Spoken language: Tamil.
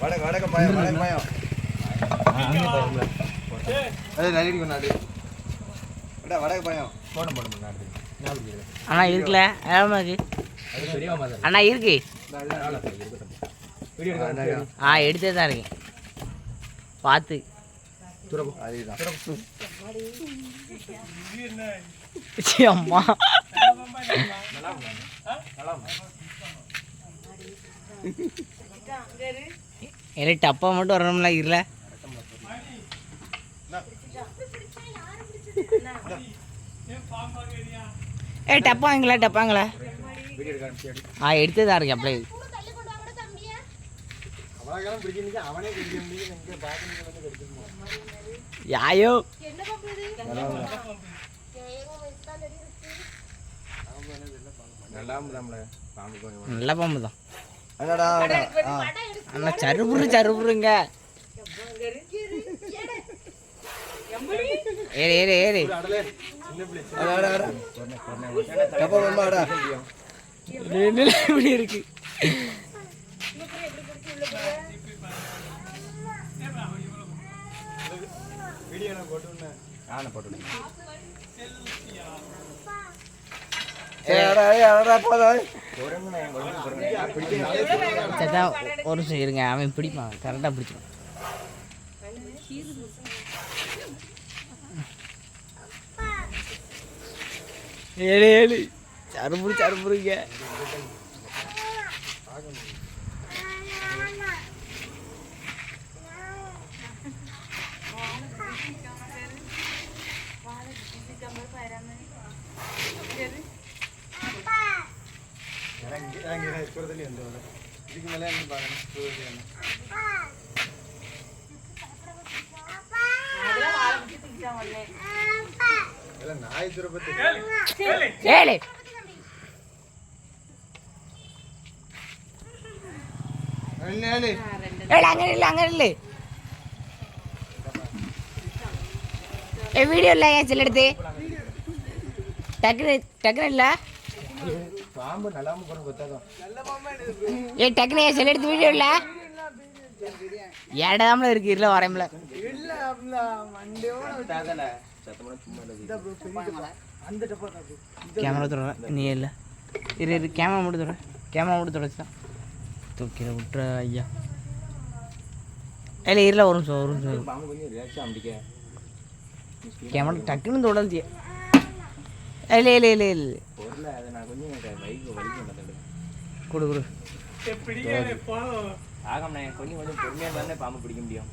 பயம் வடக்கு பயம் அண்ணா இருக்குல்ல? ஏமா அண்ணா இருக்கு. ஆ எடுத்தே தான் இருக்கேன் பார்த்து அம்மா. எனக்கு டப்பா மட்டும் வரணும்ல இருல. ஏ டப்பா டப்பாங்களா? ஆ எடுத்து தான் இருக்கேன் அப்படியே. யாயோ. நல்ல பாம்பு தான் அண்ணா சருபுரு சருபுருங்க ஏறு ஏறு ஏறு. இப்படி இருக்கு. ஏய் அடா ஏய் அடடா சத்தா ஒரு நிமிஷம் இருங்க அவன் பிடிப்பான். கரெக்டாக பிடிச்சிடும் ஏழு ஏழு. சருபுரு சருபுருங்க இறங்கி ചെറുതലി ഉണ്ട് അല്ല നായ അങ്ങനല്ലേ വീഡിയോ ഞാൻ ചിലടുത്ത് ടക്കറില്ല இல்லை இல்லை இல்லை இல்லை பாம்பு நல்லாம போற கொத்தாதான் ஏ டக்குனு செல் எடுத்து வீடியோ இல்லை ஏடாமல இருக்கு? இல்லை வரையமில்ல கேமரா தொடர நீ இல்லை. இரு இரு கேமரா மட்டும் தொடர கேமரா மட்டும் தொடச்சு தான் தூக்கில விட்டுற ஐயா. இல்லை இருல ஒரு நிமிஷம் ஒரு நிமிஷம். பாம்பு கொஞ்சம் ரியாக்ஷன் அம்பிக்க. கேமரா டக்குன்னு தொடர்ந்து இல்லை இல்லை இல்லை இல்லை கொடு கொடு. கொஞ்சம் கொஞ்சம் பொறுமையாக தானே பாம்பு பிடிக்க முடியும்.